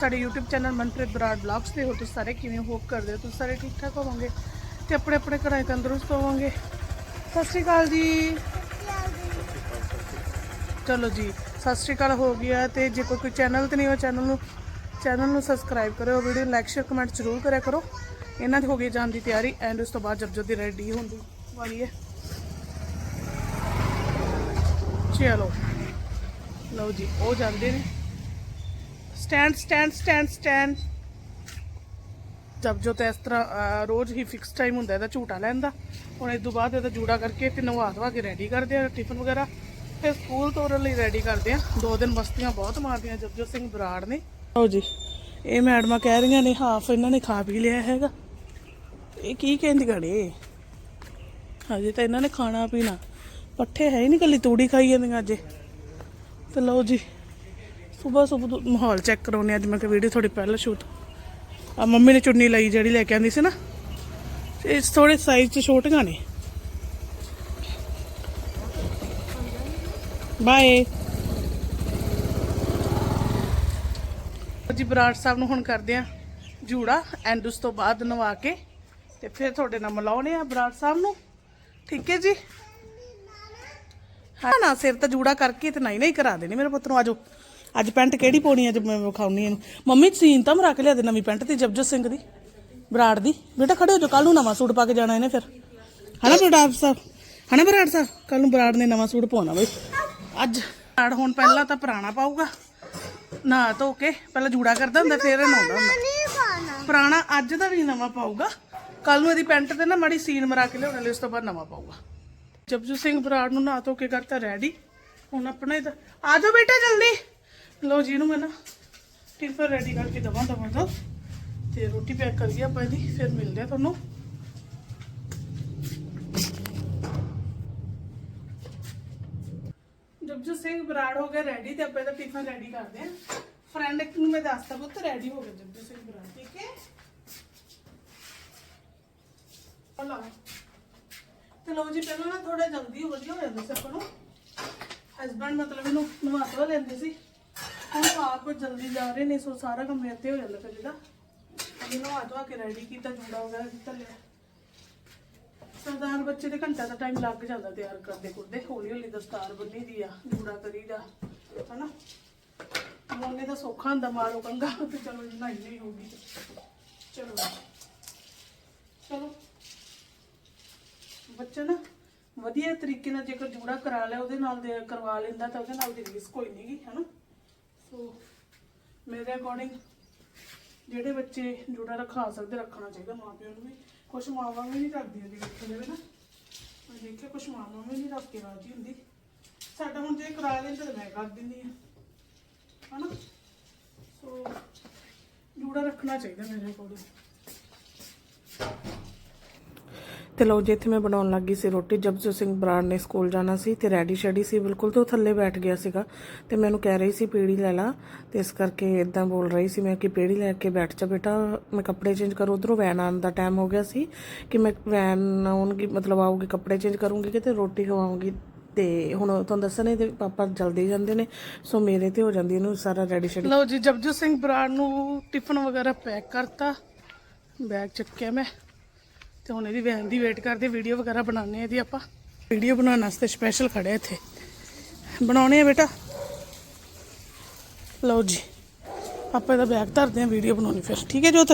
ਸਾਡੇ YouTube channel Manpreet Brar blogs ਤੇ ਹੋ, ਤੁਸੀਂ ਸਾਰੇ ਕਿਵੇਂ ਹੋਪ ਕਰਦੇ ਹੋ? ਤੁਸੀਂ ਸਾਰੇ ਠੀਕ ਠਾਕ ਹੋਵੋਗੇ? ਤੇ ਆਪਣੇ ਆਪਣੇ ਘਰਾਂ 'ਚ ਤੰਦਰੁਸਤ ਹੋਵੋਗੇ? ਸਤਿ ਸ਼੍ਰੀ ਅਕਾਲ ਜੀ। ਚਲੋ ਜੀ, ਸਤਿ ਸ਼੍ਰੀ ਅਕਾਲ ਹੋ ਗਿਆ ਤੇ ਜੇ ਕੋਈ ਕੋਈ ਚੈਨਲ ਤੇ ਨਹੀਂ ਹੋ ਚੈਨਲ ਨੂੰ ਚੈਨਲ ਨੂੰ ਸਬਸਕ੍ਰਾਈਬ ਕਰਿਓ ਵੀਡੀਓ ਲਾਈਕ ਸ਼ੇਅਰ ਕਮੈਂਟ ਜ਼ਰੂਰ ਕਰਿਆ ਕਰੋ। ਇਹਨਾਂ ਦੀ ਹੋ ਗਈ ਜਾਣ ਦੀ ਤਿਆਰੀ, ਐਂਡ ਉਸ ਤੋਂ ਬਾਅਦ ਜਬ ਜਦੀ ਰੈਡੀ ਹੁੰਦੀ ਵਾਲੀ ਹੈ ਚਲੋ। ਲਓ ਜੀ, ਉਹ ਜਾਂਦੇ ਨੇ। ਸਟੈਂਡ ਸਟੈਂਡ ਸਟੈਂਡ ਸਟੈਂਡ ਜਬ ਜੋ ਤੇ ਇਸ ਤਰ੍ਹਾਂ ਰੋਜ਼ ਹੀ ਫਿਕਸ ਟਾਈਮ ਹੁੰਦਾ, ਇਹਦਾ ਝੂਟਾ ਲੈਣ ਦਾ। ਹੁਣ ਇਸ ਤੋਂ ਬਾਅਦ ਇਹਦਾ ਜੂੜਾ ਕਰਕੇ ਤੇ ਨਵਾ ਧਵਾ ਕੇ ਰੈਡੀ ਕਰਦੇ ਆ ਟਿਫਨ ਵਗੈਰਾ। ਫਿਰ ਸਕੂਲ ਤੋਰਨ ਲਈ ਰੈਡੀ ਕਰਦੇ ਆ। ਦੋ ਦਿਨ ਮਸਤੀਆਂ ਬਹੁਤ ਮਾਰਦੀਆਂ ਜਪਜੋ ਸਿੰਘ ਬਰਾੜ ਨੇ। ਲਓ ਜੀ, ਇਹ ਮੈਡਮਾਂ ਕਹਿ ਰਹੀਆਂ ਨੇ, ਹਾਫ ਇਹਨਾਂ ਨੇ ਖਾ ਪੀ ਲਿਆ ਹੈਗਾ। ਇਹ ਕੀ ਕਹਿੰਦੀ ਗੜੇ? ਹਜੇ ਤਾਂ ਇਹਨਾਂ ਨੇ ਖਾਣਾ ਪੀਣਾ। ਪੱਠੇ ਹੈ ਹੀ ਨਹੀਂ ਕੱਲੀ ਤੂੜੀ ਖਾਈ ਜਾਂਦੀਆਂ ਅੱਜ। ਇਹ। ਤੇ ਲਓ ਜੀ ਸਵੇਰ ਸਵੇਰ ਮਾਹੌਲ ਚੈੱਕ ਕਰਾਉਨੇ ਅੱਜ ਮੈਂ ਕਿ ਵੀਡੀਓ ਥੋੜੀ ਪਹਿਲਾਂ ਸ਼ੂਟ ਆ ਮੰਮੀ ਨੇ ਚੁੰਨੀ ਲਈ ਜਿਹੜੀ ਲੈ ਕੇ ਆਂਦੀ ਸੀ ਨਾ। ਇਹ ਥੋੜੇ ਸਾਈਜ਼ ਚ ਛੋਟੀਆਂ ਨੇ। ਬਾਏ ਜੀ ਬਰਾੜ ਸਾਹਿਬ ਨੂੰ ਹੁਣ ਕਰਦੇ ਆ ਜੂੜਾ ਐਂਡ ਉਸ ਤੋਂ ਬਾਅਦ ਨਵਾ ਕੇ ਤੇ ਫਿਰ ਤੁਹਾਡੇ ਨਾਲ ਮਿਲਾਉਣੇ ਆ ਬਰਾੜ ਸਾਹਿਬ ਨੂੰ। ਠੀਕ ਹੈ ਜੀ? ਹਾਂ, ਨਾ ਸਿਰ ਤਾਂ ਜੂੜਾ ਕਰਕੇ ਤੇ ਨਹੀਂ ਨਹੀਂ ਕਰਾ ਦੇਣੀ ਮੇਰੇ ਪੁੱਤ ਨੂੰ ਆਜੋ ਅੱਜ ਪੈਂਟ ਕਿਹੜੀ ਪਾਉਣੀ ਅੱਜ ਮੈਂ ਵਿਖਾਉਣੀ ਇਹਨੂੰ? ਮੰਮੀ ਸੀਨ ਤਾਂ ਮੈਂ ਰੱਖ ਲਿਆ ਦੇ ਨਵੀਂ ਪੈਂਟ ਤੇ ਜਪਜੋਤ ਸਿੰਘ ਦੀ ਬਰਾੜ ਦੀ। ਬੇਟਾ ਖੜੇ ਹੋ ਜਾ ਕੱਲ ਨੂੰ ਨਵਾਂ ਸੂਟ ਪਾ ਕੇ ਜਾਣਾ ਇਹਨੇ ਫਿਰ। ਹਨਾ ਬਰਾੜ ਸਾਹਿਬ? ਹਨਾ ਬਰਾੜ ਸਾਹਿਬ? ਕੱਲ ਨੂੰ ਬਰਾੜ ਨੇ ਨਵਾਂ ਸੂਟ ਪਾਉਣਾ ਬਈ। ਅੱਜ ਬਰਾੜ ਹੁਣ ਪਹਿਲਾਂ ਤਾਂ ਪੁਰਾਣਾ ਪਾਊਗਾ। ਨਾ ਧੋ ਕੇ ਪਹਿਲਾਂ ਜੂੜਾ ਕਰਦਾ ਹੁੰਦਾ ਫਿਰ ਨਹਾਉਂਦਾ ਹੁੰਦਾ। ਪੁਰਾਣਾ ਅੱਜ ਦਾ ਵੀ ਨਵਾਂ ਪਾਊਗਾ। ਕੱਲ ਨੂੰ ਇਹਦੀ ਪੈਂਟ ਤੇ ਨਾ ਮਾੜੀ ਸੀਨ ਮਰਾ ਕੇ ਲਿਆਉਣ ਲਈ ਉਸ ਤੋਂ ਬਾਅਦ ਨਵਾਂ ਪਾਊਗਾ। ਜਪਜੂ ਸਿੰਘ ਬਰਾੜ ਨੂੰ ਨਹਾ ਧੋ ਕੇ ਕਰਤਾ ਰੈਡੀ ਹੁਣ ਆਪਣਾ ਇਹਦਾ ਆ ਜਾਓ ਬੇਟਾ ਜਲਦੀ। ਲੋ ਜੀ ਇਹਨੂੰ ਮੈਂ ਨਾ ਟਿਫਨ ਰੈਡੀ ਕਰਕੇ ਦਵਾਂ ਦਵਾਂ ਦੋ ਤੇ ਰੋਟੀ ਪੈਕ ਕਰੀਏ ਆਪਾਂ ਇਹਦੀ, ਫਿਰ ਮਿਲਦੇ ਆ ਤੁਹਾਨੂੰ। ਜਪਜੂ ਸਿੰਘ ਬਰਾੜ ਹੋ ਗਿਆ ਰੈਡੀ ਤੇ ਆਪਾਂ ਇਹਦਾ ਟਿਫਨ ਰੈਡੀ ਕਰਦੇ ਆ ਫਰੈਂਡ ਨੂੰ ਮੈਂ ਦੱਸਤਾ ਪੁੱਤ ਰੈਡੀ ਹੋ ਗਿਆ ਜਪਜੂ ਸਿੰਘ ਬਰਾੜ, ਠੀਕ ਹੈ? ਹਲਾ ਤੇ ਲਓ ਜੀ, ਪਹਿਲਾਂ ਨਾ ਥੋੜਾ ਜਲਦੀ ਵਧੀਆ ਹੋ ਜਾਂਦਾ ਸੀ ਆਪਾਂ ਨੂੰ। ਹਸਬੰਡ ਮਤਲਬ ਇਹਨੂੰ ਨਵਾ ਲੈਂਦੇ ਸੀ। ਹੁਣ ਆਪ ਜਲਦੀ ਜਾ ਰਹੇ ਨੇ, ਸੋ ਸਾਰਾ ਕੰਮ ਮੇਰੇ ਤੇ ਹੋ ਜਾਂਦਾ ਫਿਰ ਇਹਦਾ ਇਹਨੂੰ ਨਵਾ ਧਵਾ ਕੇ ਰੈਡੀ ਕੀਤਾ, ਜੂੜਾ ਵਗੈਰਾ ਕੀਤਾ ਲਿਆ। ਸਰਦਾਰ ਬੱਚੇ ਦੇ ਘੰਟਾ ਦਾ ਟਾਈਮ ਲੱਗ ਜਾਂਦਾ ਤਿਆਰ ਕਰਦੇ ਕੁਰਦੇ। ਹੌਲੀ ਹੌਲੀ ਦਸਤਾਰ ਬੰਨੀ ਦੀ ਆ, ਜੂੜਾ ਕਰੀਦਾ ਹਨਾ? ਮੋਨੇ ਦਾ ਸੌਖਾ ਹੁੰਦਾ ਮਾਰੋ ਕੰਗਾ, ਤੇ ਚਲੋ ਜੀ ਨਹੀਂ ਨਹੀਂ ਚਲੋ। ਚਲੋ। ਬੱਚਾ ਨਾ ਵਧੀਆ ਤਰੀਕੇ ਨਾਲ ਜੇਕਰ ਜੂੜਾ ਕਰਾ ਲਿਆ, ਉਹਦੇ ਨਾਲ ਦੇ ਕਰਵਾ ਲੈਂਦਾ ਤਾਂ ਉਹਦੇ ਨਾਲ ਦੀ ਰੀਸ ਕੋਈ ਨਹੀਂਗੀ ਹਨਾ? ਸੋ ਮੇਰੇ ਅਕੋਰਡਿੰਗ ਜਿਹੜੇ ਬੱਚੇ ਜੂੜਾ ਰਖਾ ਸਕਦੇ, ਰੱਖਣਾ ਚਾਹੀਦਾ ਮਾਪਿਆਂ ਨੂੰ ਵੀ। ਕੁਝ ਮਾਵਾਂ ਵੀ ਨਹੀਂ ਰੱਖਦੀਆਂ ਦੀ ਵੇਖੇ ਜਾਵੇ ਨਾ ਮੈਂ ਦੇਖਿਆ ਕੁਝ ਮਾਵਾਂ ਵੀ ਨਹੀਂ ਰੱਖ ਕੇ ਰਾਜੀ ਹੁੰਦੀ। ਸਾਡਾ ਹੁਣ ਜੇ ਕਰਾ ਲੈਂਦਾ ਤਾਂ ਮੈਂ ਕਰ ਦਿੰਦੀ ਆ। ਹਨਾ? ਸੋ ਜੂੜਾ ਰੱਖਣਾ ਚਾਹੀਦਾ ਮੇਰੇ ਅਕੋਰਡਿੰਗ ਤੇ ਲਓ ਜੀ, ਇੱਥੇ ਮੈਂ ਬਣਾਉਣ ਲੱਗੀ ਸੀ ਰੋਟੀ। ਜਬਜੋ ਸਿੰਘ ਬਰਾੜ ਨੇ ਸਕੂਲ ਜਾਣਾ ਸੀ ਤੇ ਰੈਡੀ ਸ਼ੈਡੀ ਸੀ, ਬਿਲਕੁਲ ਤੇ ਉਹ ਥੱਲੇ ਬੈਠ ਗਿਆ ਸੀਗਾ ਤੇ ਮੈਨੂੰ ਕਹਿ ਰਹੀ ਸੀ, ਪੀੜੀ ਲੈ ਲਾ। ਤੇ ਇਸ ਕਰਕੇ ਇਦਾਂ ਬੋਲ ਰਹੀ ਸੀ ਮੈਂ ਕਿ ਪੀੜੀ ਲੈ ਕੇ ਬੈਠ ਜਾ ਬੇਟਾ, ਮੈਂ ਕੱਪੜੇ ਚੇਂਜ ਕਰ। ਉਧਰੋਂ ਵੈਨ ਆਉਣ ਦਾ ਟਾਈਮ ਹੋ ਗਿਆ ਸੀ ਕਿ ਮੈਂ ਵੈਨ ਆਉਣਗੀ, ਮਤਲਬ ਆਊਗੀ, ਕੱਪੜੇ ਚੇਂਜ ਕਰੂੰਗੀ ਕਿ ਤੇ ਰੋਟੀ ਖਵਾਉਂਗੀ ਤੇ ਹੁਣ ਤੁਹਾਨੂੰ ਦੱਸਣੇ ਤੇ ਪਾਪਾ ਜਲਦੀ ਜਾਂਦੇ ਨੇ, ਸੋ ਮੇਰੇ ਤੇ ਹੋ ਜਾਂਦੀ ਇਹਨੂੰ ਸਾਰਾ ਰੈਡੀ ਸ਼ੈਡੀ। ਲਓ ਜੀ ਜਬਜੋ ਸਿੰਘ ਬਰਾੜ ਨੂੰ ਟਿਫਨ ਵਗੈਰਾ ਪੈਕ ਕਰਤਾ। ਬੈਗ ਚੱਕਿਆ ਮੈਂ। ਤੇ ਹੁਣ ਇਹਦੀ ਵੈਨ ਦੀ ਵੇਟ ਕਰਦੇ ਵੀਡੀਓ ਵਗੈਰਾ ਬਣਾਉਣੇ ਆ ਇਹਦੀ ਆਪਾਂ। ਵੀਡੀਓ ਬਣਾਉਣ ਵਾਸਤੇ ਸਪੈਸ਼ਲ ਖੜੇ ਇੱਥੇ। ਬਣਾਉਣੇ ਆ ਬੇਟਾ। ਲਓ ਜੀ, ਆਪਾਂ ਇਹਦਾ ਬੈਗ ਧਰਦੇ ਆ ਵੀਡੀਓ ਬਣਾਉਣੀ ਫਿਰ। ਠੀਕ ਹੈ ਜੋਤ?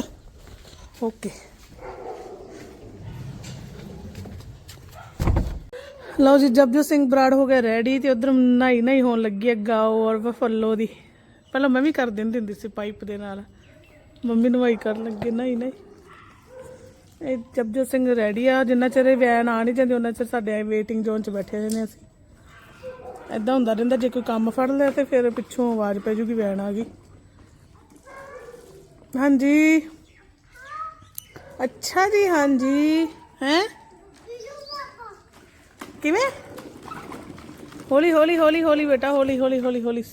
ਓਕੇ ਲਓ ਜੀ ਜਬਜੋ ਸਿੰਘ ਬਰਾੜ ਹੋ ਗਿਆ ਰੈਡੀ ਤੇ ਉਧਰ ਨਹਾਈ ਨਹੀਂ ਹੋਣ ਲੱਗੀ ਹੈ ਗਾਓ ਔਰ ਬਫਲੋ ਦੀ। ਪਹਿਲਾਂ ਮੈਂ ਵੀ ਕਰ ਦਿੰਦੀ ਹੁੰਦੀ ਸੀ ਪਾਈਪ ਦੇ ਨਾਲ। ਮੰਮੀ ਨਵਾਈ ਕਰਨ ਲੱਗੇ ਨਹੀਂ ਨਹੀਂ ਇਹ ਜਪਜੋ ਸਿੰਘ ਰੈਡੀ ਆ, ਜਿੰਨਾ ਚਿਰ ਇਹ ਵੈਨ ਆ ਨਹੀਂ ਜਾਂਦੀ, ਉਹਨਾਂ ਚਿਰ ਸਾਡੇ ਵੇਟਿੰਗ ਜ਼ੋਨ 'ਚ ਬੈਠੇ ਰਹਿੰਦੇ ਅਸੀਂ। ਐਦਾਂ ਹੁੰਦਾ ਰਹਿੰਦਾ, ਜੇ ਕੋਈ ਕੰਮ ਫੜ ਲਿਆ ਤੇ ਫਿਰ ਪਿੱਛੋਂ ਆਵਾਜ਼ ਪੈ ਜੂਗੀ, ਵੈਨ ਆ ਗਈ। ਹਾਂਜੀ। ਅੱਛਾ ਜੀ, ਹਾਂਜੀ। ਹੈ? ਕਿਵੇਂ? ਹੌਲੀ ਹੌਲੀ ਹੌਲੀ ਹੌਲੀ ਬੇਟਾ, ਹੌਲੀ ਹੌਲੀ ਹੌਲੀ ਹੌਲੀ।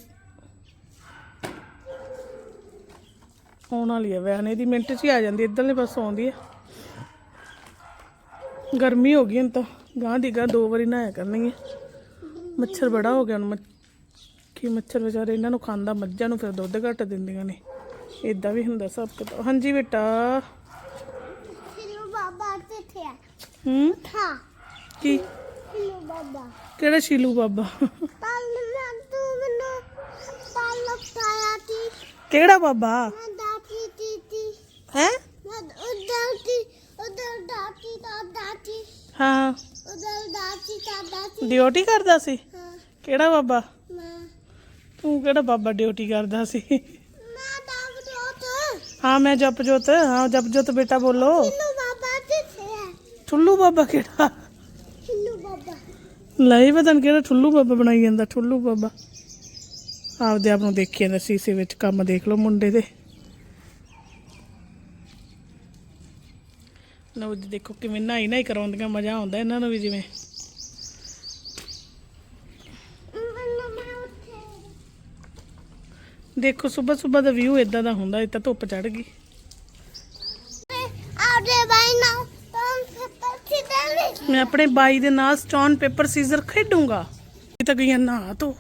ਆਉਣ ਵਾਲੀ ਹੈ ਵੈਨ, ਇਹਦੀ ਮਿੰਟ 'ਚ ਹੀ ਆ ਜਾਂਦੀ, ਇੱਧਰਲੇ ਪਾਸੋਂ ਆਉਂਦੀ ਹੈ ਗਰਮੀ ਹੋ ਗਈ ਹੁਣ ਤਾਂ ਗਾਂ ਦੀ ਗਾਂ ਦੋ ਵਾਰੀ ਨਹਾਇਆ ਕਰਨਗੇ ਮੱਛਰ ਬੜਾ ਹੋ ਗਿਆ ਹੁਣ ਕੀ ਮੱਛਰ ਵਿਚਾਰੇ ਇਹਨਾਂ ਨੂੰ ਖਾਂਦਾ ਮੱਝਾਂ ਨੂੰ ਫਿਰ ਦੁੱਧ ਘੱਟ ਦਿੰਦੀਆਂ ਨੇ। ਇਦਾਂ ਵੀ ਹੁੰਦਾ ਸਭ ਕੁਝ ਹਾਂਜੀ ਬੇਟਾ। Hello ਬਾਬਾ ਕਿੱਥੇ ਆ? ਹੂੰ? ਹਾਂ ਕੀ? Hello ਬਾਬਾ। ਕਿਹੜਾ ਸ਼ੀਲੂ ਬਾਬਾ? ਤੂੰ ਮੈਨੂੰ ਤੀ ਕਿਹੜਾ ਬਾਬਾ? ਮੈਂ ਦਾਤੀ ਤੀ ਤੀ ਹੈ ਮੈਂ ਉਧਰ ਤੀ ਉਧਰ ਦਾਤੀ ਦਾ ਦਾਤੀ ਹਾਂ। ਉਧਰ ਦਾਤੀ ਦਾ ਦਾਤੀ ਡਿਊਟੀ ਕਰਦਾ ਸੀ? ਹਾਂ ਕਿਹੜਾ ਬਾਬਾ? ਮੈਂ ਤੂੰ ਕਿਹੜਾ ਬਾਬਾ ਡਿਊਟੀ ਕਰਦਾ ਸੀ? ਮੈਂ ਦਾਬ ਜੋਤ ਹਾਂ, ਮੈਂ ਜਪਜੋਤ। ਹਾਂ, ਜਪਜੋਤ ਬੇਟਾ ਬੋਲੋ। Hello ਬਾਬਾ ਕਿੱਥੇ ਠੁੱਲੂ ਬਾਬਾ ਕਿਹੜਾ? Hello ਬਾਬਾ ਲਈ ਪਤਾ ਕਿਹੜਾ ਠੁੱਲੂ ਬਾਬਾ ਬਣਾਈ ਜਾਂਦਾ, ਠੁੱਲੂ ਬਾਬਾ। ਆਪਦੇ ਆਪ ਨੂੰ ਦੇਖੀ ਜਾਂਦਾ, ਸੀਸੇ ਵਿੱਚ ਕੰਮ ਦੇਖ ਲਓ ਮੁੰਡੇ ਦੇ। ਲਓ ਜੀ ਦੇਖੋ ਕਿਵੇਂ ਨਹਾਈ ਨਹਾਈ ਕਰਾਉਂਦੀਆਂ ਮਜ਼ਾ ਆਉਂਦਾ ਇਹਨਾਂ ਨੂੰ ਵੀ ਜਿਵੇਂ। ਦੇਖੋ ਸਵੇਰ ਸਵੇਰ ਦਾ ਵਿਊ ਇਦਾਂ ਦਾ ਹੁੰਦਾ ਇਹ ਤਾਂ ਧੁੱਪ ਚੜ ਗਈ। ਨਾ ਮੈਂ ਆਪਣੇ ਬਾਈ ਦੇ ਨਾਲ ਸਟੋਨ ਪੇਪਰ ਸੀਜ਼ਰ ਖੇਡੂੰਗਾ। ਇਹ ਤਾਂ ਗਈਆਂ ਨਹਾ ਤੋ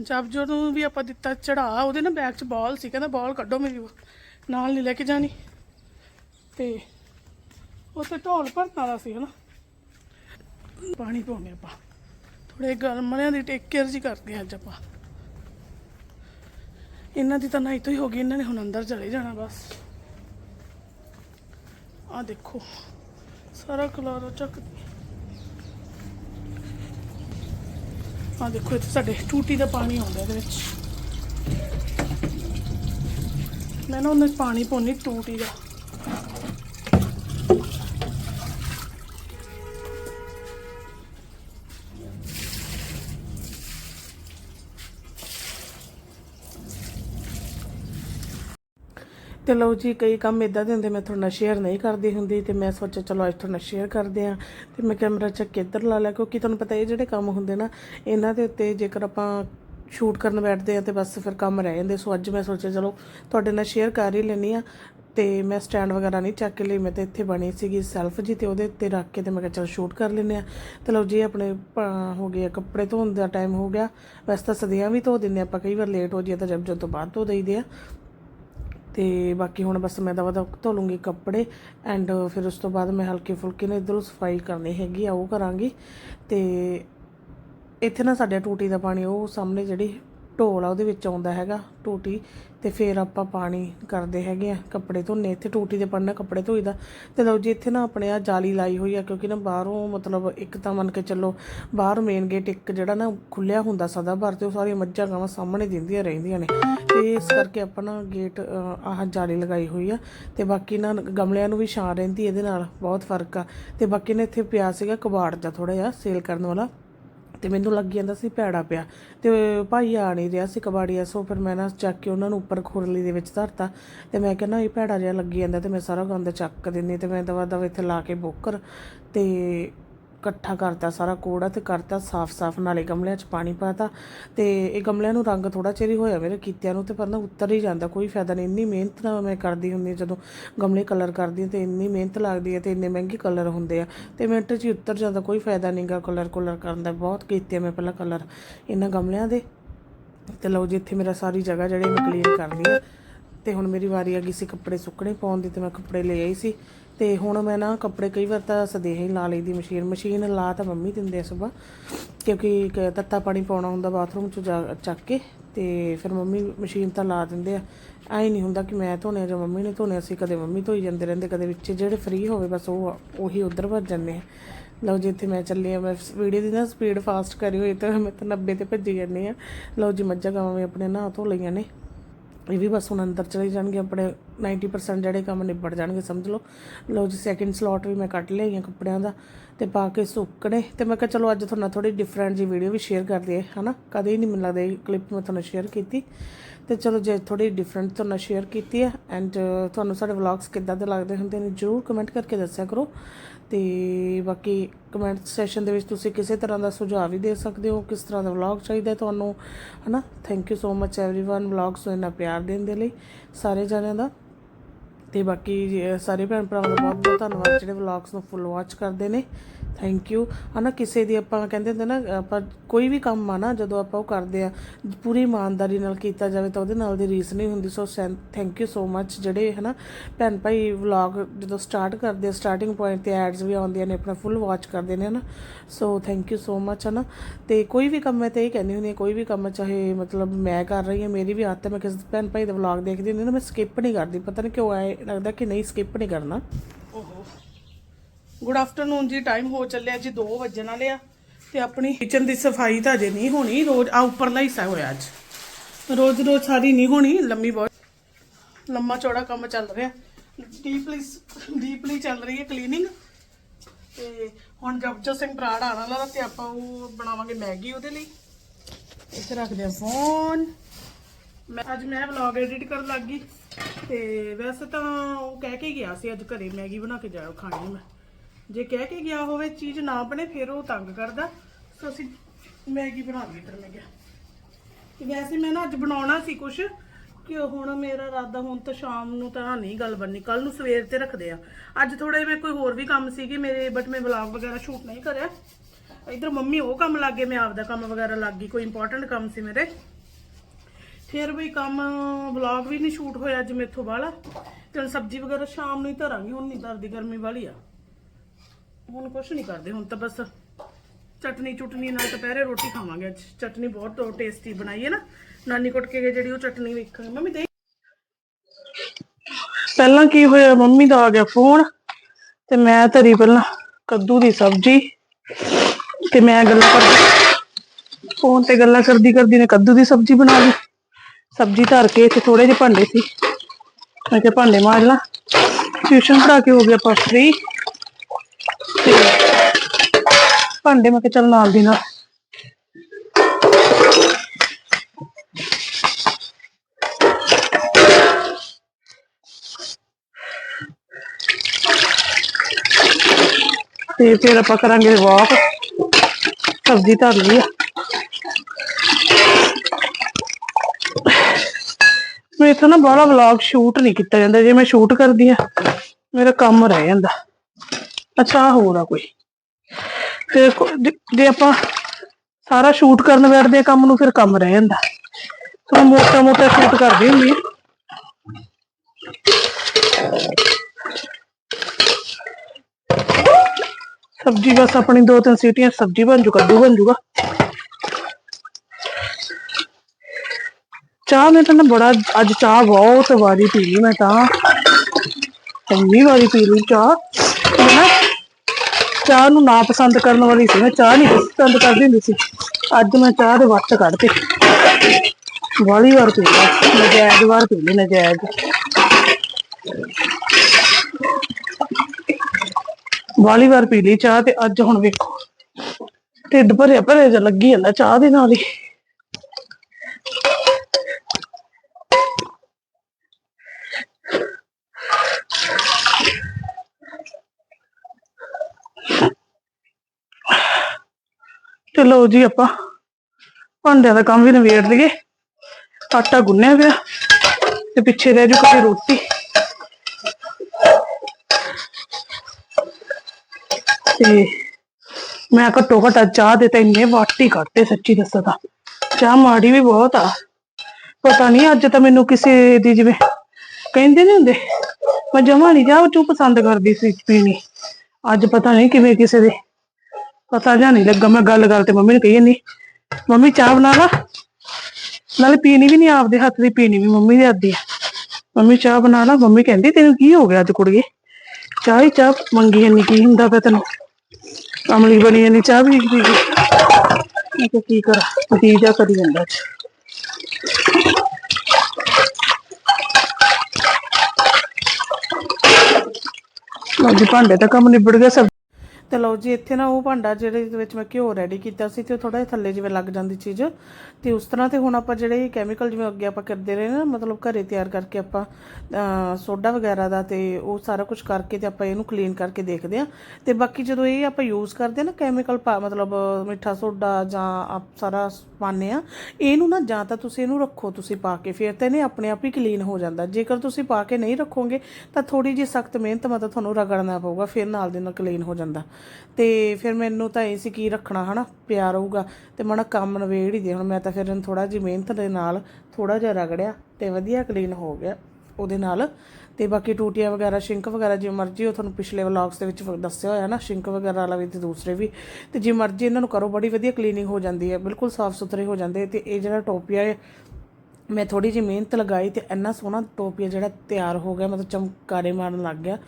ਜਬ ਜੋ ਨੂੰ ਵੀ ਆਪਾਂ ਦਿੱਤਾ ਚੜਾ ਉਹਦੇ ਨਾ ਬੈਗ 'ਚ ਬਾਲ ਸੀ ਕਹਿੰਦਾ ਬਾਲ ਕੱਢੋ ਮੇਰੀ ਨਾਲ ਨਹੀਂ ਲੈ ਕੇ ਜਾਣੀ। ਤੇ ਉੱਥੇ ਢੋਲ ਭਰਨ ਵਾਲਾ ਸੀ, ਹਨਾ? ਪਾਣੀ ਪਾਉਣੇ ਆਪਾਂ। ਥੋੜੇ ਗਰਮਲਿਆਂ ਦੀ ਟੇਕ ਕੇਅਰ ਜੀ ਕਰਦੇ ਹਾਂ ਅੱਜ ਆਪਾਂ। ਇਹਨਾਂ ਦੀ ਤਾਂ ਨਹਾਈ ਤੋਂ ਹੀ ਹੋ ਗਈ, ਇਹਨਾਂ ਨੇ ਹੁਣ ਅੰਦਰ ਚਲੇ ਜਾਣਾ ਬਸ। ਆ ਦੇਖੋ, ਸਾਰਾ ਖਲਾਰਾ ਚੱਕਦੀ ਆ ਦੇਖੋ, ਇੱਥੇ ਸਾਡੇ ਟੂਟੀ ਦਾ ਪਾਣੀ ਆਉਂਦਾ ਇਹਦੇ ਵਿੱਚ। ਮੈਂ ਨਾ ਉਹਨੇ ਪਾਣੀ ਪਾਉਣੀ ਟੂਟੀ ਦਾ। ਤੇ ਲਓ ਜੀ, ਕਈ ਕੰਮ ਇਦਾਂ ਦੇ ਹੁੰਦੇ, ਮੈਂ ਤੁਹਾਡੇ ਨਾਲ ਸ਼ੇਅਰ ਨਹੀਂ ਕਰਦੀ ਹੁੰਦੀ ਤੇ ਮੈਂ ਸੋਚਿਆ ਚਲੋ ਅੱਜ ਤੁਹਾਡੇ ਨਾਲ ਸ਼ੇਅਰ ਕਰਦੇ ਆ ਤੇ ਮੈਂ ਕੈਮਰਾ ਚੱਕ ਇੱਧਰ ਲਾ ਲਿਆ ਕਿਉਂਕਿ ਤੁਹਾਨੂੰ ਪਤਾ ਇਹ ਜਿਹੜੇ ਕੰਮ ਹੁੰਦੇ ਨਾ, ਇਹਨਾਂ ਦੇ ਉੱਤੇ ਜੇਕਰ ਆਪਾਂ ਸ਼ੂਟ ਕਰਨ ਬੈਠਦੇ ਆ ਤੇ ਬਸ ਫਿਰ ਕੰਮ ਰਹਿ ਜਾਂਦੇ। ਸੋ ਅੱਜ ਮੈਂ ਸੋਚਿਆ ਚਲੋ ਤੁਹਾਡੇ ਨਾਲ ਸ਼ੇਅਰ ਕਰ ਹੀ ਲੈਣੀ ਆ ਤੇ ਮੈਂ ਸਟੈਂਡ ਵਗੈਰਾ ਨਹੀਂ ਚੱਕ ਕੇ ਲਈ, ਮੈਂ ਤੇ ਇੱਥੇ ਬਣੀ ਸੀਗੀ ਸੈਲਫ ਜੀ ਤੇ ਉਹਦੇ ਉੱਤੇ ਰੱਖ ਕੇ ਤੇ ਮੈਂ ਕਿਹਾ ਚਲ ਸ਼ੂਟ ਕਰ ਲੈਂਦੇ ਆ ਤੇ ਲਓ ਜੀ, ਆਪਣੇ ਪ- ਹੋ ਗਿਆ ਕੱਪੜੇ ਧੋਣ ਦਾ ਟਾਈਮ ਹੋ ਗਿਆ। ਵੈਸੇ ਤਾਂ ਸਦੀਆਂ ਵੀ ਧੋ ਦਿੰਦੇ ਆਪਾਂ, ਕਈ ਵਾਰ ਲੇਟ ਹੋ ਜਾਈਏ ਤਾਂ ਜਬ ਜਦ ਤੋਂ ਬਾਅਦ ਧੋ ਦਈਦੇ ਆ। ਤੇ ਬਾਕੀ ਹੁਣ ਬਸ ਮੈਂ ਦਵਾ ਦਾ ਧੋ ਲੂੰਗੀ ਕੱਪੜੇ ਐਂਡ ਫਿਰ ਉਸ ਤੋਂ ਬਾਅਦ ਮੈਂ ਹਲਕੇ ਫੁਲਕੇ ਨੇ ਇਧਰੋਂ ਸਫ਼ਾਈ ਕਰਨੀ ਹੈਗੀ ਆ, ਉਹ ਕਰਾਂਗੀ। ਤੇ ਇੱਥੇ ਨਾ ਸਾਡੇ ਟੂਟੀ ਦਾ ਪਾਣੀ, ਉਹ ਸਾਹਮਣੇ ਜਿਹੜੀ ਢੋਲ ਆ, ਉਹਦੇ ਵਿੱਚ ਆਉਂਦਾ ਹੈਗਾ ਟੂਟੀ। ਤੇ ਫਿਰ ਆਪਾਂ ਪਾਣੀ ਕਰਦੇ ਹੈਗੇ ਆ, ਕੱਪੜੇ ਧੋਨੇ, ਇੱਥੇ ਟੂਟੀ ਦੇ ਪਾਣੀ ਨਾਲ ਕੱਪੜੇ ਧੋਈਦਾ। ਤੇ ਲਓ ਜੀ, ਇੱਥੇ ਨਾ ਆਪਣੇ ਆ ਜਾਲੀ ਲਾਈ ਹੋਈ ਆ, ਕਿਉਂਕਿ ਨਾ ਬਾਹਰੋਂ ਮਤਲਬ ਇੱਕ ਤਾਂ ਮੰਨ ਕੇ ਚੱਲੋ ਬਾਹਰ ਮੇਨ ਗੇਟ ਇੱਕ ਜਿਹੜਾ ਨਾ ਖੁੱਲਿਆ ਹੁੰਦਾ ਸਦਾ ਭਰ ਤੇ ਉਹ ਸਾਰੀਆਂ ਮੱਝਾਂ ਗਾਵਾਂ ਸਾਹਮਣੇ ਦਿੰਦੀਆਂ ਰਹਿੰਦੀਆਂ ਨੇ। ਤੇ ਇਸ ਕਰਕੇ ਆਪਾਂ ਨਾ ਗੇਟ ਆਹ ਜਾਲੀ ਲਗਾਈ ਹੋਈ ਆ। ਤੇ ਬਾਕੀ ਨਾ ਗਮਲਿਆਂ ਨੂੰ ਵੀ ਛਾਂ ਰਹਿੰਦੀ ਇਹਦੇ ਨਾਲ, ਬਹੁਤ ਫ਼ਰਕ ਆ। ਤੇ ਬਾਕੀ ਨੇ ਇੱਥੇ ਪਿਆ ਸੀਗਾ ਕਬਾੜ ਜਾ ਥੋੜਾ ਜਿਹਾ ਸੇਲ ਕਰਨ ਵਾਲਾ। ਤੇ ਮੈਨੂੰ ਲੱਗ ਜਾਂਦਾ ਸੀ ਭੈੜਾ ਪਿਆ। ਤੇ ਭਾਈ ਆ ਨਹੀਂ ਰਿਹਾ ਸੀ ਕਬਾੜੀਆ ਸੋ ਫਿਰ ਮੈਂ ਨਾ ਚੱਕ ਕੇ ਉਹਨਾਂ ਨੂੰ ਉੱਪਰ ਖੁਰਲੀ ਦੇ ਵਿੱਚ ਧਰਤਾ। ਤੇ ਮੈਂ ਕਹਿੰਦਾ ਇਹ ਭੈੜਾ ਜਿਹਾ ਲੱਗੀ ਜਾਂਦਾ ਤੇ ਮੈਂ ਸਾਰਾ ਗੰਦ ਚੱਕ ਦਿੰਨੀ ਤੇ ਮੈਂ ਦਵਾ ਦਵਾ ਇੱਥੇ ਲਾ ਕੇ ਬੋਕਰ ਤੇ ਇਕੱਠਾ ਕਰਤਾ, ਸਾਰਾ ਕੋੜਾ ਤੇ ਕਰਤਾ ਸਾਫ਼-ਸਾਫ਼, ਨਾਲੇ ਗਮਲਿਆਂ 'ਚ ਪਾਣੀ ਪਾਤਾ ਤੇ ਇਹ ਗਮਲਿਆਂ ਨੂੰ ਰੰਗ ਥੋੜਾ ਚਿਰ ਹੀ ਹੋਇਆ ਮੇਰੇ ਕੀਤਿਆਂ ਨੂੰ ਤੇ ਪਰ ਨਾ ਉੱਤਰ ਹੀ ਜਾਂਦਾ, ਕੋਈ ਫਾਇਦਾ ਨਹੀਂ, ਇੰਨੀ ਮਿਹਨਤ ਨਾਲ ਮੈਂ ਕਰਦੀ ਹੁੰਦੀ ਜਦੋਂ ਗਮਲੇ ਕਲਰ ਕਰਦੀ ਹਾਂ ਤੇ ਇੰਨੀ ਮਿਹਨਤ ਲੱਗਦੀ ਹੈ ਤੇ ਇੰਨੇ ਮਹਿੰਗੇ ਕਲਰ ਹੁੰਦੇ ਆ ਤੇ ਮਿੰਟ 'ਚ ਹੀ ਉੱਤਰ ਜਾਂਦਾ, ਕੋਈ ਫਾਇਦਾ ਨਹੀਂਗਾ ਕਲਰ ਕਲਰ ਕਰਨ ਦਾ, ਬਹੁਤ ਕੀਤੇ ਮੈਂ ਪਹਿਲਾਂ ਕਲਰ ਇਹਨਾਂ ਗਮਲਿਆਂ ਦੇ। ਤੇ ਲਓ ਜੀ, ਇੱਥੇ ਮੇਰਾ ਸਾਰੀ ਜਗ੍ਹਾ ਜਿਹੜੀ ਮੈਂ ਕਲੀਨ ਕਰ ਲਈ ਤੇ ਹੁਣ ਮੇਰੀ ਵਾਰੀ ਆ ਗਈ ਸੀ ਕੱਪੜੇ ਸੁੱਕਣੇ ਪਾਉਣ ਦੀ ਤੇ ਮੈਂ ਕੱਪੜੇ ਲੈ ਆਈ ਸੀ। ਤੇ ਹੁਣ ਮੈਂ ਨਾ ਕੱਪੜੇ ਕਈ ਵਾਰ ਤਾਂ ਸਦੇਹ ਹੀ ਲਾ ਲਈਦੀ ਮਸ਼ੀਨ ਮਸ਼ੀਨ ਲਾ ਤਾਂ ਮੰਮੀ ਦਿੰਦੇ ਆ ਸਵੇਰ ਕਿਉਂਕਿ ਇੱਕ ਤੱਤਾ ਪਾਣੀ ਪਾਉਣਾ ਹੁੰਦਾ ਬਾਥਰੂਮ ਚ ਜਾ, ਚੱਕ ਕੇ ਤੇ ਫਿਰ ਮੰਮੀ ਮਸ਼ੀਨ ਤਾਂ ਲਾ ਦਿੰਦੇ ਆ। ਐ ਨਹੀਂ ਹੁੰਦਾ ਕਿ ਮੈਂ ਧੋਣੇ ਜਾਂ ਮੰਮੀ ਨੇ ਧੋਣੇ ਅਸੀਂ ਕਦੇ ਮੰਮੀ ਧੋਈ ਜਾਂਦੇ ਰਹਿੰਦੇ, ਕਦੇ ਵਿੱਚ ਜਿਹੜੇ ਫ੍ਰੀ ਹੋਵੇ ਬਸ ਉਹ, ਉਹੀ ਉਧਰ ਭੱਜ ਜਾਂਦੇ ਆ। ਲਓ ਜੀ, ਇੱਥੇ ਮੈਂ ਚੱਲੀ ਆ ਮੈਂ ਵੀਡੀਓ ਦੀ ਨਾ ਸਪੀਡ ਫਾਸਟ ਕਰੀ ਹੋਈ ਤਾਂ ਮੈਂ ਤਾਂ 90 ਤੇ ਭੱਜੀ ਜਾਂਦੀ ਆ ਲਓ ਜੀ, ਮੱਝਾਂ ਗਾਵਾਂ ਵੀ ਆਪਣੇ ਨਹਾ ਧੋ ਲਈਆਂ ਨੇ। ਇਹ ਵੀ ਬਸ ਹੁਣ ਅੰਦਰ ਚਲੇ ਜਾਣਗੇ, ਆਪਣੇ 90% ਜਿਹੜੇ ਕੰਮ ਨਿਬੜ ਜਾਣਗੇ, ਸਮਝ ਲਓ। ਲਓ ਜੀ ਸੈਕਿੰਡ ਸਲੋਟ ਵੀ ਮੈਂ ਕੱਢ ਲਈਆਂ ਕੱਪੜਿਆਂ ਦਾ ਤੇ ਪਾ ਕੇ ਸੁੱਕਣੇ। ਤੇ ਮੈਂ ਕਿਹਾ, ਚਲੋ ਅੱਜ ਤੁਹਾਨੂੰ ਨਾਲ ਥੋੜੀ ਡਿਫਰੈਂਟ ਜੀ ਵੀਡੀਓ ਵੀ ਸ਼ੇਅਰ ਕਰ ਦਈਏ, ਹਨਾ? ਕਦੇ ਨਹੀਂ ਮੈਨੂੰ ਲੱਗਦਾ ਇਹ ਕਲਿੱਪ ਮੈਂ ਤੁਹਾਨੂੰ ਸ਼ੇਅਰ ਕੀਤੀ। ਤੇ ਚਲੋ ਜੇ ਥੋੜੀ ਡਿਫਰੈਂਟ ਤੁਹਾਨੂੰ ਸ਼ੇਅਰ ਕੀਤੀ ਹੈ ਐਂਡ ਤੁਹਾਨੂੰ ਸਾਡੇ ਵਲੌਗਸ ਕਿੱਦਾਂ ਦੇ ਲੱਗਦੇ ਹੁੰਦੇ ਨੇ, ਜਰੂਰ ਕਮੈਂਟ ਕਰਕੇ ਦੱਸਿਆ ਕਰੋ। ਤੇ ਬਾਕੀ ਕਮੈਂਟ ਸੈਸ਼ਨ ਦੇ ਵਿੱਚ ਤੁਸੀਂ ਕਿਸੇ ਤਰ੍ਹਾਂ ਦਾ ਸੁਝਾਅ ਵੀ ਦੇ ਸਕਦੇ ਹੋ ਕਿਸ ਤਰ੍ਹਾਂ ਦਾ ਵਲੌਗ ਚਾਹੀਦਾ ਹੈ ਤੁਹਾਨੂੰ ਹਨਾ thank you so much everyone vlogs ਨੂੰ ਇੰਨਾ ਪਿਆਰ ਦੇਣ ਦੇ ਲਈ ਸਾਰੇ ਜਣਿਆਂ ਦਾ ਤੇ ਬਾਕੀ ਜੇ ਸਾਰੇ ਭੈਣ ਭਰਾਵਾਂ ਦਾ ਬਹੁਤ ਬਹੁਤ ਧੰਨਵਾਦ, ਜਿਹੜੇ ਵਲੌਗਸ ਨੂੰ ਫੁੱਲ ਵਾਚ ਕਰਦੇ ਨੇ। ਥੈਂਕ ਯੂ ਹਨਾ ਕਿਸੇ ਦੀ ਆਪਾਂ ਕਹਿੰਦੇ ਹੁੰਦੇ ਨਾ, ਆਪਾਂ ਕੋਈ ਵੀ ਕੰਮ ਆ ਨਾ, ਜਦੋਂ ਆਪਾਂ ਉਹ ਕਰਦੇ ਆ, ਪੂਰੀ ਇਮਾਨਦਾਰੀ ਨਾਲ ਕੀਤਾ ਜਾਵੇ ਤਾਂ ਉਹਦੇ ਨਾਲ ਦੀ ਰੀਸ ਨਹੀਂ ਹੁੰਦੀ ਸੋ ਥੈਂਕ ਯੂ ਸੋ ਮੱਚ ਜਿਹੜੇ ਹਨਾ, ਭੈਣ ਭਾਈ ਵਲੌਗ ਜਦੋਂ ਸਟਾਰਟ ਕਰਦੇ ਆ ਸਟਾਰਟਿੰਗ ਪੁਆਇੰਟ ਤੇ ਐਡਸ ਵੀ ਆਉਂਦੀਆਂ ਨੇ, ਆਪਣਾ ਫੁੱਲ ਵਾਚ ਕਰਦੇ ਨੇ, ਹਨਾ। ਸੋ ਥੈਂਕ ਯੂ ਸੋ ਮੱਚ ਹਨਾ। ਤੇ ਕੋਈ ਵੀ ਕੰਮ, ਮੈਂ ਤੇ ਇਹ ਕਹਿੰਦੀ ਹੁੰਦੀ ਹਾਂ ਕੋਈ ਵੀ ਕੰਮ, ਚਾਹੇ ਮਤਲਬ ਮੈਂ ਕਰ ਰਹੀ ਹਾਂ, ਮੇਰੀ ਵੀ ਆਦਤ ਹੈ, ਮੈਂ ਕਿਸੇ ਭੈਣ ਭਾਈ ਦਾ ਵਲੌਗ ਦੇਖਦੀ ਹੁੰਦੀ ਨਾ, ਮੈਂ ਸਕਿਪ ਨਹੀਂ ਕਰਦੀ। ਪਤਾ ਨਹੀਂ ਕਿਉਂ ਆਏ ਲੱਗਦਾ ਕਿ ਨਹੀਂ ਸਕਿਪ ਨਹੀਂ ਕਰਨਾ। ਓਹੋ। ਗੁੱਡ ਆਫਟਰਨੂਨ ਜੀ ਟਾਈਮ ਹੋ ਚੱਲਿਆ ਜੀ 2 ਵਜਣ ਵਾਲੇ ਆ। ਤੇ ਆਪਣੀ ਕਿਚਨ ਦੀ ਸਫ਼ਾਈ ਤਾਂ ਅਜੇ ਨਹੀਂ ਹੋਣੀ, ਰੋਜ਼ ਆ ਉੱਪਰਲਾ ਹਿੱਸਾ ਹੋਇਆ ਅੱਜ। ਰੋਜ਼ ਰੋਜ਼ ਸਾਰੀ ਨਹੀਂ ਹੋਣੀ, ਲੰਮੀ ਬਹੁਤ। ਲੰਮਾ ਚੌੜਾ ਕੰਮ ਚੱਲ ਰਿਹਾ। ਡੀਪਲੀ ਡੀਪਲੀ ਚੱਲ ਰਹੀ ਹੈ ਕਲੀਨਿੰਗ ਤੇ ਹੁਣ ਜਪਜੋ ਸਿੰਘ ਬਰਾੜ ਆਉਣ ਵਾਲਾ ਤੇ ਆਪਾਂ ਉਹ ਬਣਾਵਾਂਗੇ ਮੈਗੀ ਉਹਦੇ ਲਈ। ਇੱਥੇ ਰੱਖਦੇ ਆ ਫੋਨ ਮੈਂ ਅੱਜ ਮੈਂ ਵਲੌਗ ਐਡਿਟ ਕਰਨ ਲੱਗ ਗਈ। ਤੇ ਵੈਸੇ ਤਾਂ ਉਹ ਕਹਿ ਕੇ ਗਿਆ ਸੀ ਅੱਜ ਘਰੇ ਮੈਗੀ ਬਣਾ ਕੇ ਜਾਇਓ ਖਾਣੀ ਮੈਂ। ਜੇ ਕਹਿ ਕੇ ਗਿਆ ਹੋਵੇ ਚੀਜ਼ ਨਾ ਬਣੇ, ਫਿਰ ਉਹ ਤੰਗ ਕਰਦਾ। ਸੋ ਅਸੀਂ ਮੈਗੀ ਬਣਾ ਲਈ ਫਿਰ ਮੈਂ ਕਿਹਾ। ਤੇ ਵੈਸੇ ਮੈਂ ਨਾ ਅੱਜ ਬਣਾਉਣਾ ਸੀ ਕੁਛ, ਕਿ ਹੁਣ ਮੇਰਾ ਇਰਾਦਾ ਹੁਣ ਤਾਂ ਸ਼ਾਮ ਨੂੰ ਤਾਂ ਨਹੀਂ ਗੱਲ ਬਣਨੀ ਕੱਲ ਨੂੰ ਸਵੇਰ ਤੇ ਰੱਖਦੇ ਆ। ਅੱਜ ਥੋੜੇ ਮੈਂ ਕੋਈ ਹੋਰ ਵੀ ਕੰਮ ਸੀਗੇ ਮੇਰੇ ਬਟ ਮੈਂ ਵਲੌਗ ਵਗੈਰਾ ਸ਼ੂਟ ਨਹੀਂ ਕਰਿਆ। ਇਧਰ ਮੰਮੀ ਉਹ ਕੰਮ ਲੱਗ ਮੈਂ ਆਪਦਾ ਕੰਮ ਵਗੈਰਾ ਲੱਗ ਗਈ, ਕੋਈ ਇੰਪੋਰਟੈਂਟ ਕੰਮ ਸੀ ਮੇਰੇ। ਫਿਰ ਵੀ ਕੰਮ ਵਲੌਗ ਵੀ ਨਹੀਂ ਸ਼ੂਟ ਹੋਇਆ ਅੱਜ ਮੇਥੋਂ ਬਾਹਲਾ ਤੇ ਹੁਣ ਸਬਜ਼ੀ ਵਗੈਰਾ ਸ਼ਾਮ ਨੂੰ ਹੀ ਧਰਾਂਗੇ, ਹੁਣ ਨਹੀਂ ਧਰਦੀ ਗਰਮੀ ਵਾਲੀ ਆ। ਹੁਣ ਕੁਛ ਨਹੀਂ ਕਰਦੇ, ਹੁਣ ਤਾਂ ਬਸ ਚਟਨੀ ਚੁਟਨੀ ਨਾਲ ਦੁਪਹਿਰੇ ਰੋਟੀ ਖਾਵਾਂਗੇ ਅੱਜ। ਚਟਨੀ ਬਹੁਤ ਟੇਸਟੀ ਬਣਾਈ ਹੈ ਨਾ। ਨਾਨੀ ਕੁੱਟ ਕੇ ਜਿਹੜੀ ਉਹ ਚਟਨੀ ਵੇਖਾਂਗੇ। ਮੰਮੀ ਦੇ ਪਹਿਲਾਂ ਕੀ ਹੋਇਆ, ਮੰਮੀ ਦਾ ਆ ਗਿਆ ਫੋਨ ਤੇ ਮੈਂ ਧਰੀ ਪਹਿਲਾਂ ਕੱਦੂ ਦੀ ਸਬਜ਼ੀ ਤੇ ਮੈਂ ਗੱਲਾਂ ਕਰਦੀ ਫੋਨ ਤੇ ਗੱਲਾਂ ਕਰਦੀ ਕਰਦੀ ਨੇ ਕੱਦੂ ਦੀ ਸਬਜ਼ੀ ਬਣਾ ਲਈ। ਸਬਜ਼ੀ ਧਰ ਕੇ ਇੱਥੇ ਥੋੜੇ ਜਿਹੇ ਭਾਂਡੇ ਸੀ। ਮੈਂ ਕਿਹਾ ਭਾਂਡੇ ਮਾਰ ਲਾਂ। ਟਿਊਸ਼ਨ ਪੜਾ ਕੇ ਹੋ ਗਿਆ ਆਪਾਂ ਫ੍ਰੀ ਤੇ ਭਾਂਡੇ ਮੈਂ ਕਿਹਾ ਚੱਲ ਨਾਲ ਦੀ ਨਾਲ। ਤੇ ਫਿਰ ਆਪਾਂ ਕਰਾਂਗੇ ਵਾਕ ਸਬਜ਼ੀ ਧਰ ਲਈ ਆ। ਮੇਰੇ ਨਾ ਬਾਹਲਾ ਵਲੌਗ ਸ਼ੂਟ ਨਹੀਂ ਕੀਤਾ ਜਾਂਦਾ, ਜੇ ਮੈਂ ਸ਼ੂਟ ਕਰਦੀ ਆ, ਮੇਰਾ ਕੰਮ ਰਹਿ ਜਾਂਦਾ। ਅੱਛਾ, ਆਹ ਹੋਰ ਆ ਕੋਈ। ਫਿਰ ਜੇ- ਆਪਾਂ ਸਾਰਾ ਸ਼ੂਟ ਕਰਨ ਬੈਠਦੇ ਆ, ਕੰਮ ਨੂੰ ਫਿਰ ਕੰਮ ਰਹਿ ਜਾਂਦਾ। ਸੋ ਮੋਟਾ ਮੋਟਾ ਸ਼ੂਟ ਕਰਦੀ ਹੁੰਦੀ ਸਬਜ਼ੀ ਬਸ ਆਪਣੀ ਦੋ ਤਿੰਨ ਸੀਟੀਆਂ, ਸਬਜ਼ੀ ਬਣ ਜੂ ਕੱਦੂ ਬਣ ਜੂਗਾ। ਚਾਹ ਮੈਂ ਤਾਂ ਨਾ ਬੜਾ, ਅੱਜ ਚਾਹ ਬਹੁਤ ਵਾਰੀ ਪੀ ਲਈ ਮੈਂ ਤਾਂ। ਇੰਨੀ ਵਾਰੀ ਪੀ ਲਈ ਚਾਹ। ਮੈਂ ਨਾ ਚਾਹ ਨੂੰ ਨਾ ਪਸੰਦ ਕਰਨ ਵਾਲੀ ਸੀ, ਮੈਂ ਚਾਹ ਨਹੀਂ ਪਸੰਦ ਕਰਦੀ ਹੁੰਦੀ ਸੀ। ਅੱਜ ਮੈਂ ਚਾਹ ਦੇ ਵੱਟ ਕੱਢਤੇ। ਵਾਲੀ ਵਾਰ ਪੀ ਲਈ, ਨਜਾਇਜ਼ ਵਾਰ ਪੀ ਲਈ, ਨਜਾਇਜ਼। ਵਾਲੀ ਵਾਰ ਪੀ ਲਈ ਚਾਹ ਤੇ ਅੱਜ ਹੁਣ ਵੇਖੋ। ਢਿੱਡ ਭਰਿਆ ਭਰਿਆ ਜਿਹਾ ਲੱਗੀ ਜਾਂਦਾ ਚਾਹ ਦੇ ਨਾਲ ਹੀ। ਚਲੋ ਜੀ ਆਪਾਂ ਭਾਂਡਿਆਂ ਦਾ ਕੰਮ ਵੀ ਨਵੇੜ ਲਈਏ। ਆਟਾ ਗੁੰਨਿਆ ਪਿਆ ਤੇ ਪਿੱਛੇ ਰਹਿ ਜੂ ਕੋਈ ਰੋਟੀ। ਤੇ ਮੈਂ ਘੱਟੋ ਘੱਟ ਅੱਜ ਚਾਹ ਦੇ ਤਾਂ ਇੰਨੇ ਵਾਟ ਹੀ ਕੱਢਤੇ ਸੱਚੀ ਦੱਸਾਂ ਤਾਂ। ਚਾਹ ਮਾੜੀ ਵੀ ਬਹੁਤ ਆ। ਪਤਾ ਨਹੀਂ ਅੱਜ ਤਾਂ ਮੈਨੂੰ ਕਿਸੇ ਦੀ ਜਿਵੇਂ ਕਹਿੰਦੇ ਨਹੀਂ ਹੁੰਦੇ, ਮੈਂ ਜਮਾ ਨਹੀਂ ਚਾਹ ਚੂ ਪਸੰਦ ਕਰਦੀ ਸੀ ਪੀਣੀ। ਅੱਜ ਪਤਾ ਨਹੀਂ ਕਿਵੇਂ ਕਿਸੇ ਦੇ ਪਤਾ ਜਾਂ ਨਹੀਂ ਲੱਗਾ, ਮੈਂ ਗੱਲ ਗੱਲ ਤੇ ਮੰਮੀ ਨੂੰ ਕਹੀ ਜਾਂਦੀ, ਮੰਮੀ, ਚਾਹ ਬਣਾ ਲਾ। ਨਾਲੇ ਪੀਣੀ ਵੀ ਨਹੀਂ ਆਪਦੇ ਹੱਥ ਦੀ, ਪੀਣੀ ਵੀ ਮੰਮੀ ਦੇ ਹੱਥ ਆ। ਮੰਮੀ, ਚਾਹ ਬਣਾ ਲਾ। ਮੰਮੀ ਕਹਿੰਦੀ, ਤੈਨੂੰ ਕੀ ਹੋ ਗਿਆ ਅੱਜ ਕੁੜੀਏ? ਚਾਹ ਹੀ ਚਾਹ ਮੰਗੀ ਇੰਨੀ ਕੀ ਹੁੰਦਾ ਪਿਆ ਤੈਨੂੰ? ਅਮਲੀ ਬਣੀ ਜਾਂਦੀ, ਚਾਹ ਵੀ ਪੀ ਗਈ। ਮੈਂ ਕਿਹਾ, ਕੀ ਕਰਾਂ? ਜੀ ਕਰੀ ਜਾਂਦਾ ਅੱਜ? ਭਾਂਡੇ ਦਾ ਕੰਮ ਨਿਬੜ ਗਿਆ ਸਭ ਤੇ ਲਓ ਜੀ, ਇੱਥੇ ਨਾ ਉਹ ਭਾਂਡਾ ਜਿਹੜੇ ਦੇ ਵਿੱਚ ਮੈਂ ਘਿਓ ਰੈਡੀ ਕੀਤਾ ਸੀ ਤੇ ਉਹ ਥੋੜਾ ਜਿਹਾ ਥੱਲੇ ਜਿਵੇਂ ਲੱਗ ਜਾਂਦੀ ਚੀਜ਼। ਤੇ ਉਸ ਤਰ੍ਹਾਂ ਤੇ ਹੁਣ ਆਪਾਂ ਜਿਹੜੇ ਕੈਮੀਕਲ ਜਿਵੇਂ ਅੱਗੇ ਆਪਾਂ ਕਰਦੇ ਰਹੇ ਨਾ, ਮਤਲਬ ਘਰੇ ਤਿਆਰ ਕਰਕੇ ਆਪਾਂ ਸੋਡਾ ਵਗੈਰਾ ਦਾ ਤੇ ਉਹ ਸਾਰਾ ਕੁਝ ਕਰਕੇ ਤੇ ਆਪਾਂ ਇਹਨੂੰ ਕਲੀਨ ਕਰਕੇ ਦੇਖਦੇ ਆ ਤੇ ਬਾਕੀ ਜਦੋਂ ਇਹ ਆਪਾਂ ਯੂਜ਼ ਕਰਦੇ ਆ ਨਾ ਕੈਮੀਕਲ ਮਤਲਬ ਮਿੱਠਾ ਸੋਡਾ ਜਾਂ ਆਪ ਸਾਰਾ ਪਾਉਂਦੇ ਆ ਇਹਨੂੰ ਨਾ ਜਾਂ ਤਾਂ ਤੁਸੀਂ ਇਹਨੂੰ ਰੱਖੋ ਤੁਸੀਂ ਪਾ ਕੇ, ਫਿਰ ਤਾਂ ਇਹਨੇ ਆਪਣੇ ਆਪ ਹੀ ਕਲੀਨ ਹੋ ਜਾਂਦਾ। ਜੇਕਰ ਤੁਸੀਂ ਪਾ ਕੇ ਨਹੀਂ ਰੱਖੋਗੇ ਤਾਂ ਥੋੜੀ ਜਿਹੀ ਸਖਤ ਮਿਹਨਤ ਮਤਲਬ ਤੁਹਾਨੂੰ ਰਗੜਨਾ ਪਊਗਾ, ਫਿਰ ਨਾਲ ਦੇ ਨਾਲ ਕਲੀਨ ਹੋ ਜਾਂਦਾ। ਤੇ ਫਿਰ ਮੈਨੂੰ ਤਾਂ ਇਹ ਸੀ ਕੀ ਰੱਖਣਾ ਹਨਾ ਪਿਆ ਰਹੂਗਾ ਤੇ ਮਣਾ ਕੰਮ ਨਵੇੜ ਹੀ ਦੇ ਹੁਣ ਮੈਂ ਤਾਂ ਫਿਰ ਇਹਨੂੰ ਥੋੜਾ ਜਿਹੀ ਮਿਹਨਤ ਦੇ ਨਾਲ ਥੋੜਾ ਜਿਹਾ ਰਗੜਿਆ ਤੇ ਵਧੀਆ ਕਲੀਨ ਹੋ ਗਿਆ ਉਹਦੇ ਨਾਲ। ਤੇ ਬਾਕੀ ਟੂਟੀਆਂ ਵਗੈਰਾ, ਸ਼ਿੰਕ ਵਗੈਰਾ ਜਿਵੇਂ ਮਰਜ਼ੀ ਉਹ ਤੁਹਾਨੂੰ ਪਿਛਲੇ ਵਲੌਗਸ ਦੇ ਵਿੱਚ ਦੱਸਿਆ ਹੋਇਆ ਨਾ, ਸ਼ਿੰਕ ਵਗੈਰਾ ਵਾਲਾ ਵੀ ਤੇ ਦੂਸਰੇ ਵੀ। ਤੇ ਜੇ ਮਰਜ਼ੀ ਇਹਨਾਂ ਨੂੰ ਕਰੋ, ਬੜੀ ਵਧੀਆ ਕਲੀਨਿੰਗ ਹੋ ਜਾਂਦੀ ਹੈ, ਬਿਲਕੁਲ ਸਾਫ਼ ਸੁਥਰੇ ਹੋ ਜਾਂਦੇ ਤੇ ਇਹ ਜਿਹੜਾ ਟੋਪੀਆ ਹੈ, ਮੈਂ ਥੋੜੀ ਜਿਹੀ ਮਿਹਨਤ ਲਗਾਈ ਤੇ ਇੰਨਾ ਸੋਹਣਾ ਟੋਪੀਆ ਜਿਹੜਾ ਤਿਆਰ ਹੋ ਗਿਆ, ਮਤਲਬ ਚਮਕਾਰੇ ਮਾਰਨ ਲੱਗ ਗਿਆ।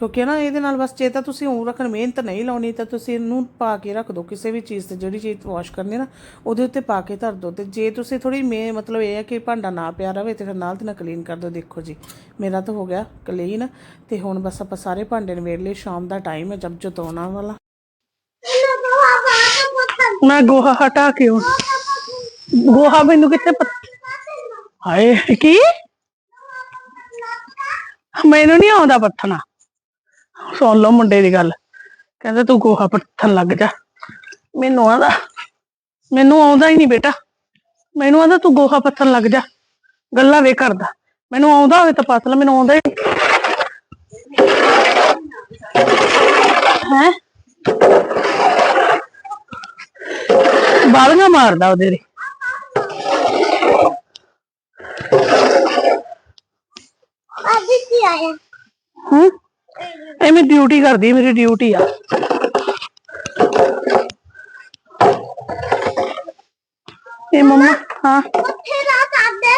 ਕਿਉਂਕਿ ਨਾ, ਇਹਦੇ ਨਾਲ ਬਸ ਜੇ ਤਾਂ ਤੁਸੀਂ ਉਹ ਰੱਖਣ, ਮਿਹਨਤ ਨਹੀਂ ਲਾਉਣੀ, ਤਾਂ ਤੁਸੀਂ ਇਹਨੂੰ ਪਾ ਕੇ ਰੱਖ ਦਿਓ ਕਿਸੇ ਵੀ ਚੀਜ਼ ਤੇ ਜਿਹੜੀ ਚੀਜ਼ ਵਾਸ਼ ਕਰਨੀ ਨਾ, ਉਹਦੇ ਉੱਤੇ ਪਾ ਕੇ ਧਰ ਦਿਓ ਤੇ ਜੇ ਤੁਸੀਂ ਥੋੜੀ ਮੇ, ਮਤਲਬ ਇਹ ਹੈ ਕਿ ਭਾਂਡਾ ਨਾ ਪਿਆ ਰਵੇ, ਤੇ ਫਿਰ ਨਾਲ ਤੇ ਨਾਲ ਕਲੀਨ ਕਰ ਦਿਓ ਦੇਖੋ ਜੀ, ਮੇਰਾ ਤਾਂ ਹੋ ਗਿਆ ਕਲੀਨ ਤੇ ਹੁਣ ਬਸ ਆਪਾਂ ਸਾਰੇ ਭਾਂਡੇ ਨਵੇੜ ਲਏ। ਸ਼ਾਮ ਦਾ ਟਾਈਮ ਹੈ, ਜਬ ਜੋ ਵਾਲਾ। ਮੈਂ ਗੋਹਾ ਹਟਾ ਕੇ ਗੋਹਾ ਮੈਨੂੰ ਕਿੱਥੇ ਹਾਏ, ਕੀ? ਮੈਨੂੰ ਨਹੀਂ ਆਉਂਦਾ ਪੱਥਣਾ। ਸੁਣ ਲਓ ਮੁੰਡੇ ਦੀ ਗੱਲ। ਕਹਿੰਦਾ ਤੂੰ ਗੋਹਾ ਪੱਥਣ ਲੱਗ ਜਾ। ਮੈਨੂੰ ਆਂਦਾ ਮੈਨੂੰ ਆਉਂਦਾ ਹੀ ਨਹੀਂ ਬੇਟਾ। ਮੈਨੂੰ ਆਂਦਾ ਤੂੰ ਗੋਹਾ ਪੱਥਣ ਲੱਗ ਜਾ। ਗੱਲਾਂ ਵੇ ਕਰਦਾ। ਮੈਨੂੰ ਆਉਂਦਾ ਹੋਵੇ ਤਾਂ ਪੱਥ ਲੈ ਮੈਨੂੰ ਆਉਂਦਾ ਹੀ ਹੈ? ਬਾਲੀਆਂ ਮਾਰਦਾ ਉਹਦੇ ਦੇ ਅੱਜ ਕੀ ਆਇਆ? ਹੂੰ? ਐਵੇਂ ਡਿਊਟੀ ਕਰਦੀ ਮੇਰੀ ਡਿਊਟੀ ਆ ਇਹ ਮੰਮਾ ਹਾਂ ਮੱਥੇ ਦਾ ਕਰਦੇ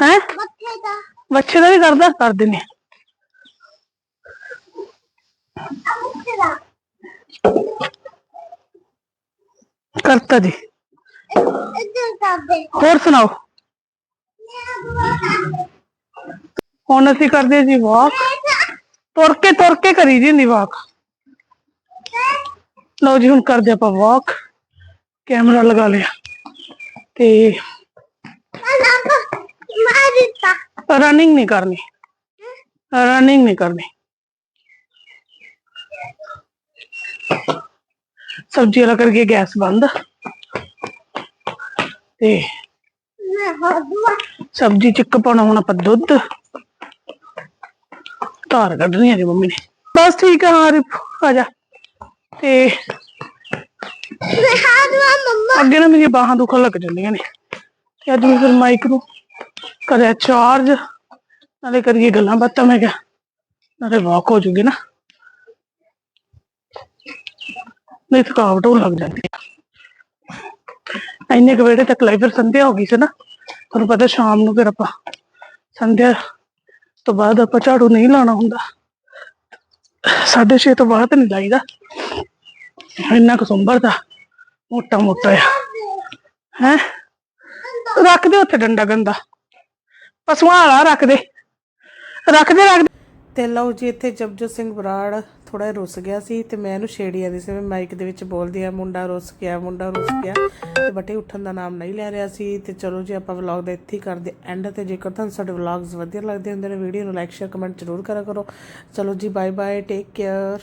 ਹੈ ਮੱਥੇ ਦਾ ਬੱਚੇ ਦਾ ਵੀ ਕਰਦਾ ਕਰ ਦਿੰਨੇ ਆ ਮੱਥੇ ਦਾ ਕਰਤਾ ਜੀ ਇੱਧਰ ਕਰਦੇ ਹੋਰ ਸੁਣਾਓ ਮੇਰਾ ਗੋਹਾ ਕਰਦੇ ਹੁਣ ਅਸੀਂ ਕਰਦੇ ਜੀ ਵਾਕ ਤੁਰ ਕੇ ਤੁਰ ਕੇ ਕਰੀ ਦੀ ਹੁੰਦੀ ਵਾਕ ਲਓ ਜੀ ਹੁਣ ਕਰਦੇ ਆਪਾਂ ਵਾਕ ਕੈਮਰਾ ਲਗਾ ਲਿਆ ਤੇ ਮੈਂ ਮਾਰ ਦਿੱਤਾ ਰਨਿੰਗ ਨਹੀਂ ਕਰਨੀ ਰਨਿੰਗ ਨਹੀਂ ਕਰਨੀ ਸਬਜ਼ੀ ਵਾਲਾ ਕਰਕੇ ਗੈਸ ਬੰਦ ਤੇ ਮੈਂ ਹੋ ਦੁਆ ਸਬਜ਼ੀ ਚ ਇੱਕ ਪਾਉਣਾ ਹੁਣ ਆਪਾਂ ਦੁੱਧ ਧਾਰ ਕੱਢਣੀ ਹੈ ਜੀ ਮੰਮੀ ਨੇ। ਬਸ ਠੀਕ ਆ ਹਾਂ ਰਿਪ ਆ ਜਾ। ਤੇ ਅੱਗੇ ਨਾ ਮੇਰੀਆਂ ਬਾਹਾਂ ਦੁਖਣ ਲੱਗ ਜਾਂਦੀਆਂ ਨੇ। ਤੇ ਅੱਜ ਮੈਂ ਫਿਰ ਮਾਈਕ ਨੂੰ ਕਰਿਆ ਚਾਰਜ ਨਾਲੇ ਕਰੀਏ ਗੱਲਾਂ ਬਾਤਾਂ ਮੈਂ ਕਿਹਾ ਨਾਲੇ ਵਾਕ ਹੋ ਜੂਗੀ ਨਾ। ਨਹੀਂ ਥਕਾਵਟ ਹੋਣ ਲੱਗ ਜਾਂਦੀ ਆ। ਇੰਨੇ ਕੁ ਵੇੜੇ ਤੱਕ ਲਾਈ ਫਿਰ ਸੰਧਿਆ ਹੋ ਗਈ ਸੀ ਨਾ। ਤੁਹਾਨੂੰ ਪਤਾ ਸ਼ਾਮ ਨੂੰ ਫਿਰ ਆਪਾਂ ਸੰਧਿਆ ਤੋਂ ਬਾਅਦ ਆਪਾਂ ਝਾੜੂ ਨਹੀਂ ਲਾਣਾ ਹੁੰਦਾ। ਸਾਢੇ ਛੇ ਤੋਂ ਬਾਅਦ ਨਹੀਂ ਲਾਈਦਾ। ਇੰਨਾ ਕੁ ਸੁੰਬਰ ਦਾ, ਮੋਟਾ ਮੋਟਾ ਆ। ਹੈ? ਰੱਖ ਦੇ ਉੱਥੇ ਡੰਡਾ ਗੰਦਾ। ਪਸ਼ੂਆਂ ਵਾਲਾ ਰੱਖ ਦੇ। ਰੱਖ ਦੇ, ਰੱਖ ਤੇ ਲਓ ਜੀ, ਇੱਥੇ ਜਪਜੋਤ ਸਿੰਘ ਬਰਾੜ ਥੋੜਾ ਜਿਹਾ ਰੁੱਸ ਗਿਆ ਸੀ ਤੇ ਮੈਂ ਇਹਨੂੰ ਛੇੜੀ ਜਾਂਦੀ ਸੀ, ਮੈਂ ਮਾਈਕ ਦੇ ਵਿੱਚ ਬੋਲਦੀ ਆ ਮੁੰਡਾ ਰੁੱਸ ਗਿਆ, ਮੁੰਡਾ ਰੁੱਸ ਗਿਆ ਤੇ ਬਟੇ ਉੱਠਣ ਦਾ ਨਾਮ ਨਹੀਂ ਲੈ ਰਿਹਾ ਸੀ ਤੇ ਚਲੋ ਜੀ ਆਪਾਂ ਵਲੌਗ ਦਾ ਇੱਥੇ ਹੀ ਕਰਦੇ ਐਂਡ ਤੇ ਜੇਕਰ ਤੁਹਾਨੂੰ ਸਾਡੇ ਵਲੌਗਸ ਵਧੀਆ ਲੱਗਦੇ ਹੁੰਦੇ ਨੇ ਵੀਡੀਓ ਨੂੰ ਲਾਈਕ ਸ਼ੇਅਰ ਕਮੈਂਟ ਜ਼ਰੂਰ ਕਰਿਆ ਕਰੋ। ਚਲੋ ਜੀ ਬਾਏ ਬਾਏ ਟੇਕ ਕੇਅਰ